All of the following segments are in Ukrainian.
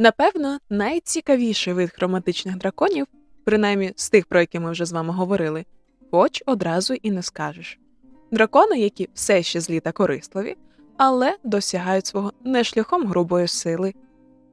Напевно, найцікавіший вид хроматичних драконів, принаймні з тих, про які ми вже з вами говорили, хоч одразу і не скажеш. Дракони, які все ще злі та корисливі, але досягають свого не шляхом грубої сили,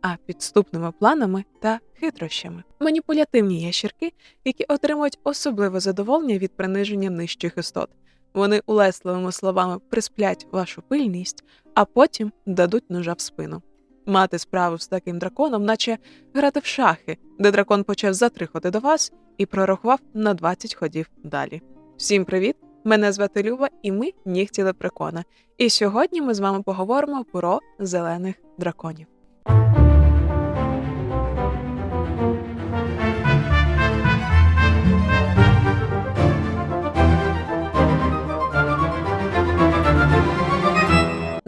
а підступними планами та хитрощами. Маніпулятивні ящірки, які отримують особливе задоволення від приниження нижчих істот. Вони улесливими словами присплять вашу пильність, а потім дадуть ножа в спину. Мати справу з таким драконом, наче грати в шахи, де дракон почав за три ходи до вас і прорахував на 20 ходів далі. Всім привіт! Мене звати Люба, і ми нігті лепрекона. І сьогодні ми з вами поговоримо про зелених драконів.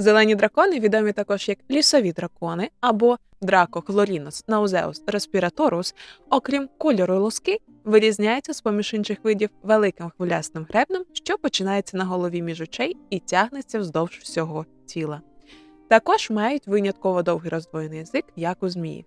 Зелені дракони відомі також як лісові дракони або Драко Хлорінос Наузеус Респіраторус, окрім кольору лоски, вирізняються з поміж інших видів великим хвилястим гребнем, що починається на голові між очей і тягнеться вздовж всього тіла. Також мають винятково довгий роздвоєний язик, як у змії.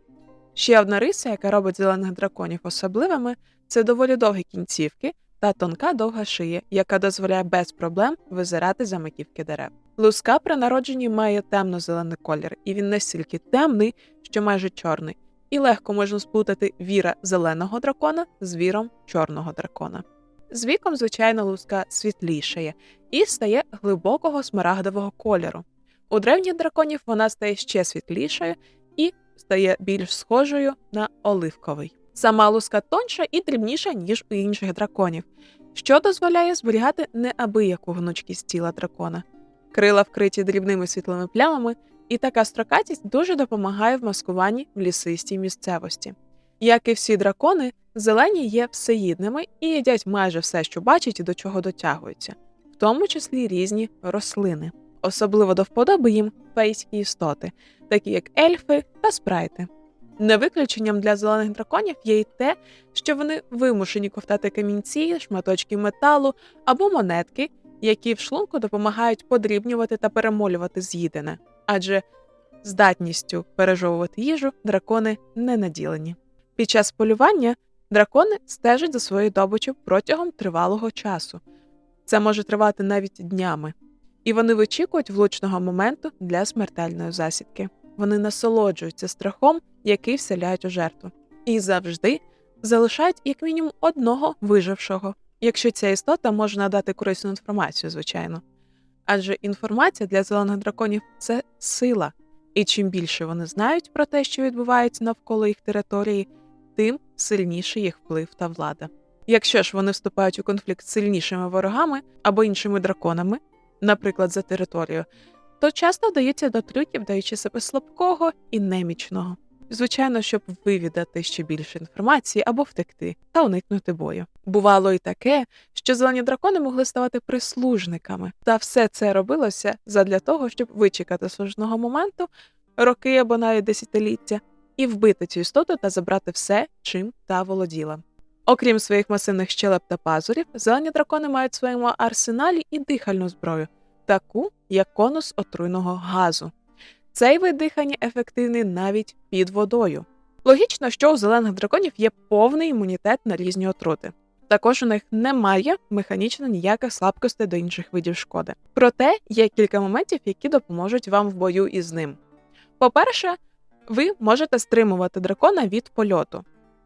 Ще одна риса, яка робить зелених драконів особливими, це доволі довгі кінцівки та тонка довга шия, яка дозволяє без проблем визирати за маківки дерев. Луска при народженні має темно-зелений колір, і він настільки темний, що майже чорний, і легко можна сплутати віра зеленого дракона з віром чорного дракона. З віком, звичайно, луска світлішає і стає глибокого смарагдового кольору. У древніх драконів вона стає ще світлішою і стає більш схожою на оливковий. Сама луска тонша і дрібніша, ніж у інших драконів, що дозволяє зберігати неабияку гнучкість тіла дракона. Крила вкриті дрібними світлими плямами, і така строкатість дуже допомагає в маскуванні в лісистій місцевості. Як і всі дракони, зелені є всеїдними і їдять майже все, що бачать і до чого дотягуються, в тому числі різні рослини. Особливо до вподоби їм фейські істоти, такі як ельфи та спрайти. Не виключенням для зелених драконів є й те, що вони вимушені ковтати камінці, шматочки металу або монетки, які в шлунку допомагають подрібнювати та перемолювати з'їдене, адже здатністю пережовувати їжу дракони не наділені. Під час полювання дракони стежать за своєю добичю протягом тривалого часу. Це може тривати навіть днями, і вони вичікують влучного моменту для смертельної засідки. Вони насолоджуються страхом, який вселяють у жертву, і завжди залишають як мінімум одного вижившого якщо ця істота може надати корисну інформацію, звичайно. Адже інформація для зелених драконів це сила, і чим більше вони знають про те, що відбувається навколо їх території, тим сильніший їх вплив та влада. Якщо ж вони вступають у конфлікт з сильнішими ворогами або іншими драконами, наприклад, за територію, то часто вдаються до трюків, даючи себе слабкого і немічного звичайно, щоб вивідати ще більше інформації або втекти та уникнути бою. Бувало й таке, що зелені дракони могли ставати прислужниками, та все це робилося задля того, щоб вичекати служного моменту, роки або навіть десятиліття, і вбити цю істоту та забрати все, чим та володіла. Окрім своїх масивних щелеп та пазурів, зелені дракони мають в своєму арсеналі і дихальну зброю, таку як конус отруйного газу. Цей вид дихання ефективний навіть під водою. Логічно, що у зелених драконів є повний імунітет на різні отрути. Також у них немає механічно ніяких слабкостей до інших видів шкоди. Проте є кілька моментів, які допоможуть вам в бою із ним. По-перше, ви можете стримувати дракона від польоту,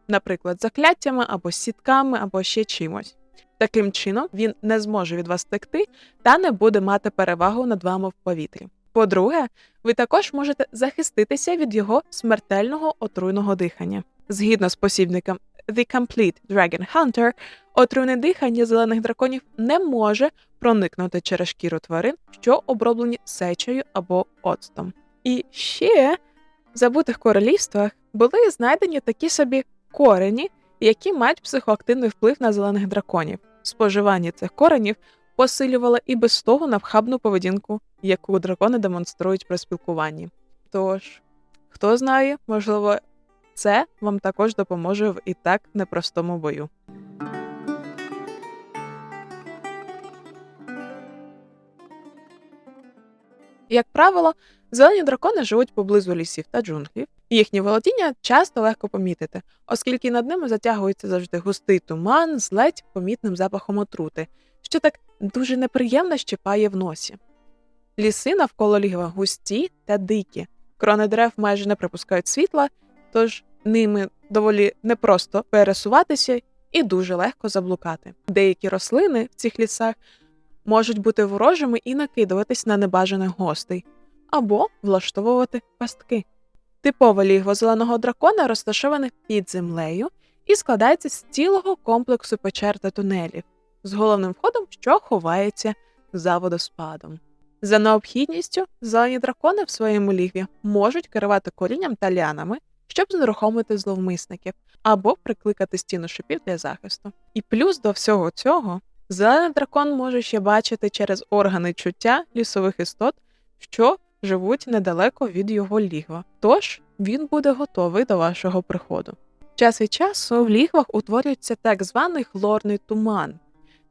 наприклад, закляттями або сітками, або ще чимось. Таким чином він не зможе від вас текти та не буде мати перевагу над вами в повітрі. По-друге, ви також можете захиститися від його смертельного отруйного дихання. Згідно з посібником The Complete Dragon Hunter, отруйне дихання зелених драконів не може проникнути через шкіру тварин, що оброблені сечею або оцтом. І ще в забутих королівствах були знайдені такі собі корені, які мають психоактивний вплив на зелених драконів. Споживання цих коренів посилювало і без того навхабну поведінку яку дракони демонструють при спілкуванні. Тож, хто знає, можливо, це вам також допоможе в і так непростому бою. Як правило, зелені дракони живуть поблизу лісів та джунглів, Їхні володіння часто легко помітити, оскільки над ними затягується завжди густий туман з ледь помітним запахом отрути, що так дуже неприємно щипає в носі. Ліси навколо лігва густі та дикі, крони дерев майже не припускають світла, тож ними доволі непросто пересуватися і дуже легко заблукати. Деякі рослини в цих лісах можуть бути ворожими і накидуватись на небажаних гостей або влаштовувати пастки. Типове лігво зеленого дракона розташоване під землею і складається з цілого комплексу печер та тунелів, з головним входом, що ховається за водоспадом. За необхідністю, зелені дракони в своєму лігві можуть керувати корінням та лянами, щоб знерухомити зловмисників або прикликати стіну шипів для захисту. І плюс до всього цього, зелений дракон може ще бачити через органи чуття лісових істот, що живуть недалеко від його лігва. Тож він буде готовий до вашого приходу. Час від часу в лігвах утворюється так званий хлорний туман.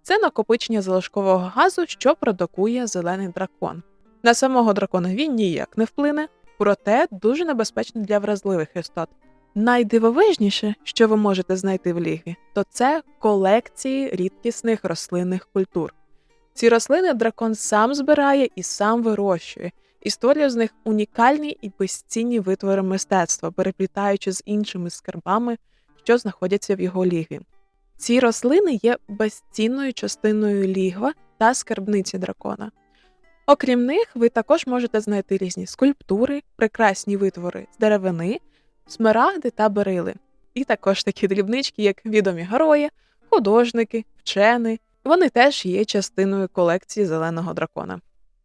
Це накопичення залишкового газу, що продукує зелений дракон. На самого дракона він ніяк не вплине, проте дуже небезпечний для вразливих істот. Найдивовижніше, що ви можете знайти в лігві, то це колекції рідкісних рослинних культур. Ці рослини дракон сам збирає і сам вирощує, і створює з них унікальні і безцінні витвори мистецтва, переплітаючи з іншими скарбами, що знаходяться в його лігві. Ці рослини є безцінною частиною лігва та скарбниці дракона. Окрім них, ви також можете знайти різні скульптури, прекрасні витвори з деревини, смарагди та берили, і також такі дрібнички, як відомі герої, художники, вчени. Вони теж є частиною колекції зеленого дракона.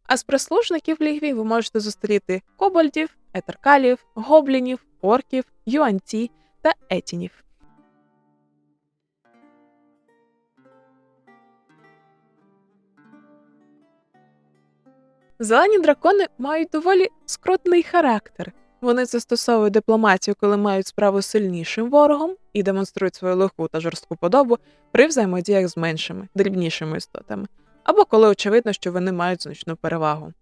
А з прислужників лігві ви можете зустріти кобальдів, етеркалів, гоблінів, орків, юанці та етінів. Зелені дракони мають доволі скрутний характер. Вони застосовують дипломатію, коли мають справу з сильнішим ворогом і демонструють свою легку та жорстку подобу при взаємодіях з меншими, дрібнішими істотами, або коли очевидно, що вони мають значну перевагу.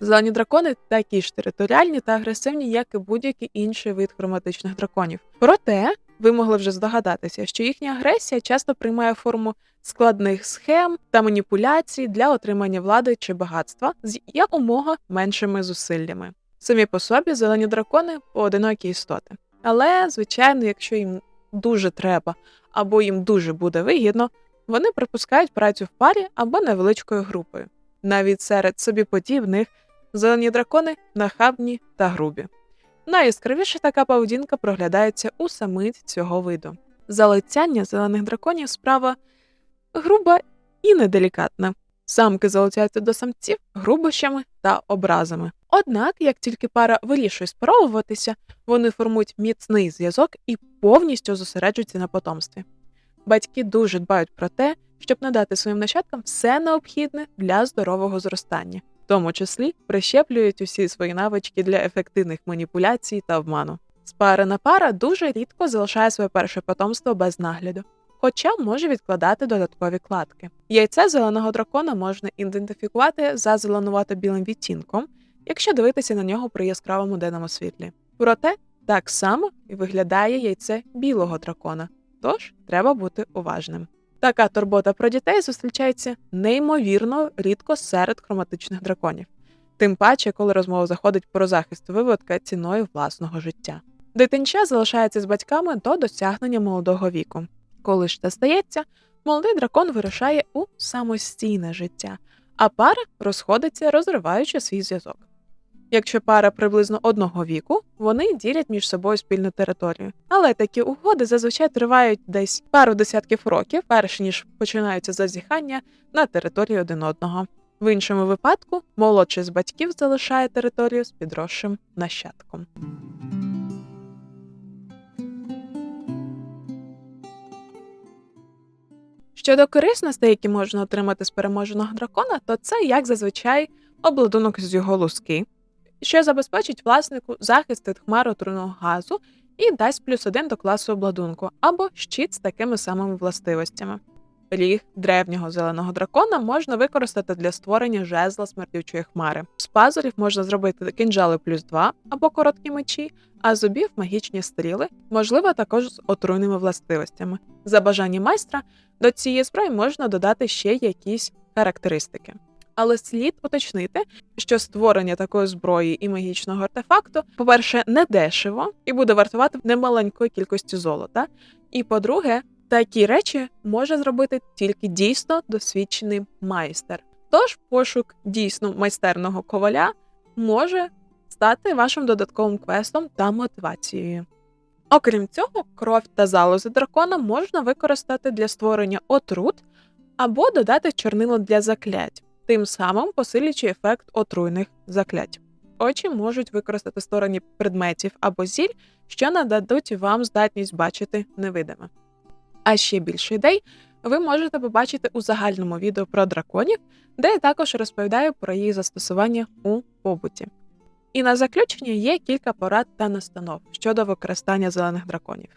Зелені дракони такі ж територіальні та агресивні, як і будь-який інший вид хроматичних драконів. Проте ви могли вже здогадатися, що їхня агресія часто приймає форму складних схем та маніпуляцій для отримання влади чи багатства з якомога меншими зусиллями. Самі по собі зелені дракони поодинокі істоти. Але, звичайно, якщо їм дуже треба або їм дуже буде вигідно, вони припускають працю в парі або невеличкою групою. Навіть серед собі подібних зелені дракони нахабні та грубі. Найяскравіше така поведінка проглядається у самиць цього виду. Залицяння зелених драконів справа груба і неделікатна. Самки залицяються до самців грубощами та образами. Однак, як тільки пара вирішує спробуватися, вони формують міцний зв'язок і повністю зосереджуються на потомстві. Батьки дуже дбають про те, щоб надати своїм нащадкам все необхідне для здорового зростання, в тому числі прищеплюють усі свої навички для ефективних маніпуляцій та обману. Спарена пара дуже рідко залишає своє перше потомство без нагляду, хоча може відкладати додаткові кладки. Яйце зеленого дракона можна ідентифікувати за зеленувато-білим відтінком, якщо дивитися на нього при яскравому денному світлі. Проте так само і виглядає яйце білого дракона, тож треба бути уважним. Така турбота про дітей зустрічається неймовірно рідко серед хроматичних драконів, тим паче, коли розмова заходить про захист виводка ціною власного життя. Дитинча залишається з батьками до досягнення молодого віку. Коли ж це стається, молодий дракон вирушає у самостійне життя, а пара розходиться, розриваючи свій зв'язок. Якщо пара приблизно одного віку, вони ділять між собою спільну територію. Але такі угоди зазвичай тривають десь пару десятків років, перш ніж починаються зазіхання на території один одного. В іншому випадку молодший з батьків залишає територію з підросшим нащадком. Щодо корисностей, які можна отримати з переможеного дракона, то це як зазвичай обладунок з його луски, що забезпечить власнику захист від хмар отруйного газу і дасть плюс один до класу обладунку або щит з такими самими властивостями. Ріг древнього зеленого дракона можна використати для створення жезла смердючої хмари. З пазурів можна зробити кинджали плюс 2 або короткі мечі, а зубів магічні стріли, можливо, також з отруйними властивостями. За бажанням майстра до цієї зброї можна додати ще якісь характеристики. Але слід уточнити, що створення такої зброї і магічного артефакту, по-перше, не дешево і буде вартувати немаленької кількості золота. І по-друге, такі речі може зробити тільки дійсно досвідчений майстер. Тож пошук дійсно майстерного коваля може стати вашим додатковим квестом та мотивацією. Окрім цього, кров та залози дракона можна використати для створення отрут або додати чорнило для заклять, тим самим посилюючи ефект отруйних заклять. Очі можуть використати стороні предметів або зіль, що нададуть вам здатність бачити невидиме. А ще більше ідей ви можете побачити у загальному відео про драконів, де я також розповідаю про їх застосування у побуті. І на заключення є кілька порад та настанов щодо використання зелених драконів.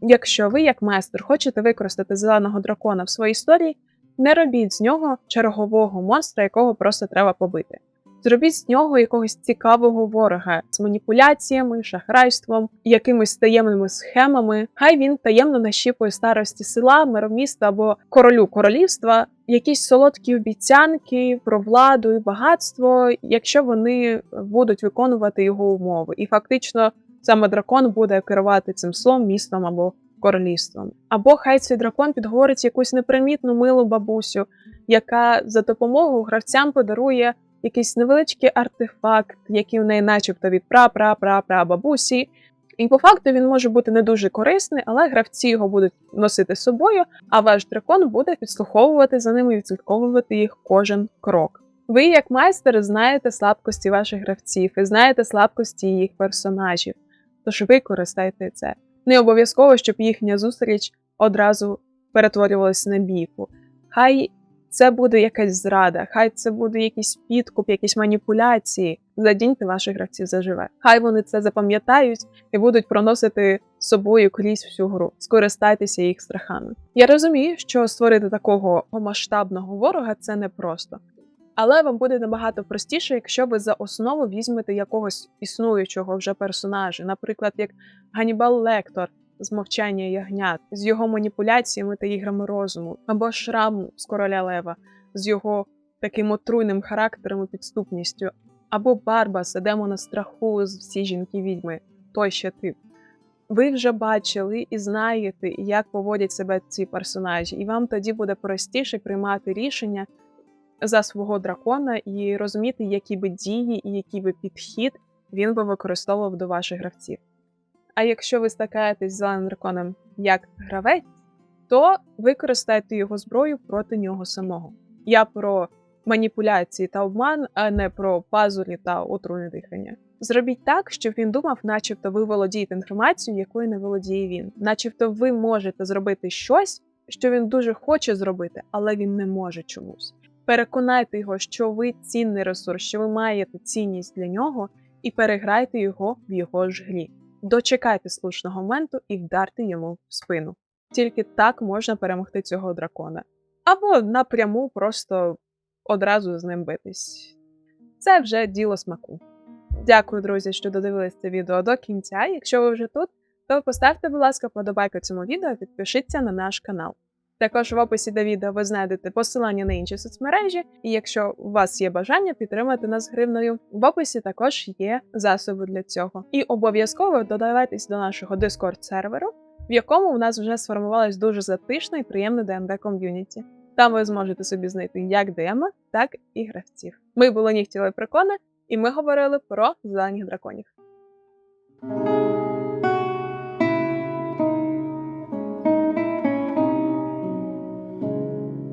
Якщо ви, як майстер, хочете використати зеленого дракона в своїй історії, не робіть з нього чергового монстра, якого просто треба побити. Зробіть з нього якогось цікавого ворога з маніпуляціями, шахрайством, якимись таємними схемами. Хай він таємно нащіпує старості села, мироміста або королю королівства, якісь солодкі обіцянки про владу і багатство, якщо вони будуть виконувати його умови. І фактично саме дракон буде керувати цим селом, містом або королівством. Або хай цей дракон підговорить якусь непримітну милу бабусю, яка за допомогою гравцям подарує якийсь невеличкий артефакт, який в неї, начебто, від пра-пра-пра-пра бабусі. І по факту він може бути не дуже корисний, але гравці його будуть носити з собою, а ваш дракон буде підслуховувати за ними і відслідковувати їх кожен крок. Ви, як майстер, знаєте слабкості ваших гравців і знаєте слабкості їх персонажів, тож використайте це. Не обов'язково, щоб їхня зустріч одразу перетворювалася на бійку. Хай це буде якась зрада, хай це буде якийсь підкуп, якісь маніпуляції. Задіньте ваших гравців заживе. Хай вони це запам'ятають і будуть проносити собою крізь всю гру. Скористайтеся їх страхами. Я розумію, що створити такого масштабного ворога це непросто. Але вам буде набагато простіше, якщо ви за основу візьмете якогось існуючого вже персонажа, наприклад, як Ганібал Лектор з мовчання ягнят, з його маніпуляціями та іграми розуму, або Шрам з короля Лева, з його таким отруйним характером і підступністю, або Барбаса, демона страху з всі жінки відьми, той ще тип. Ви вже бачили і знаєте, як поводять себе ці персонажі, і вам тоді буде простіше приймати рішення за свого дракона і розуміти, які би дії і який би підхід він би використовував до ваших гравців. А якщо ви стикаєтесь з зеленим драконом як гравець, то використайте його зброю проти нього самого. Я про маніпуляції та обман, а не про пазурі та отруйне дихання. Зробіть так, щоб він думав, начебто ви володієте інформацією, якою не володіє він, начебто ви можете зробити щось, що він дуже хоче зробити, але він не може чомусь. Переконайте його, що ви цінний ресурс, що ви маєте цінність для нього, і переграйте його в його ж грі. Дочекайте слушного моменту і вдарте йому в спину. Тільки так можна перемогти цього дракона. Або напряму просто одразу з ним битись. Це вже діло смаку. Дякую, друзі, що додивились це відео до кінця. Якщо ви вже тут, то поставте, будь ласка, подобайку цьому відео підпишіться на наш канал. Також в описі до відео ви знайдете посилання на інші соцмережі, і якщо у вас є бажання підтримати нас гривною, в описі також є засоби для цього. І обов'язково додавайтесь до нашого Discord серверу, в якому у нас вже сформувалось дуже затишне і приємне ДМД ком'юніті. Там ви зможете собі знайти як ДМ, так і гравців. Ми були Нігтіли Прикони, і ми говорили про зелених драконів.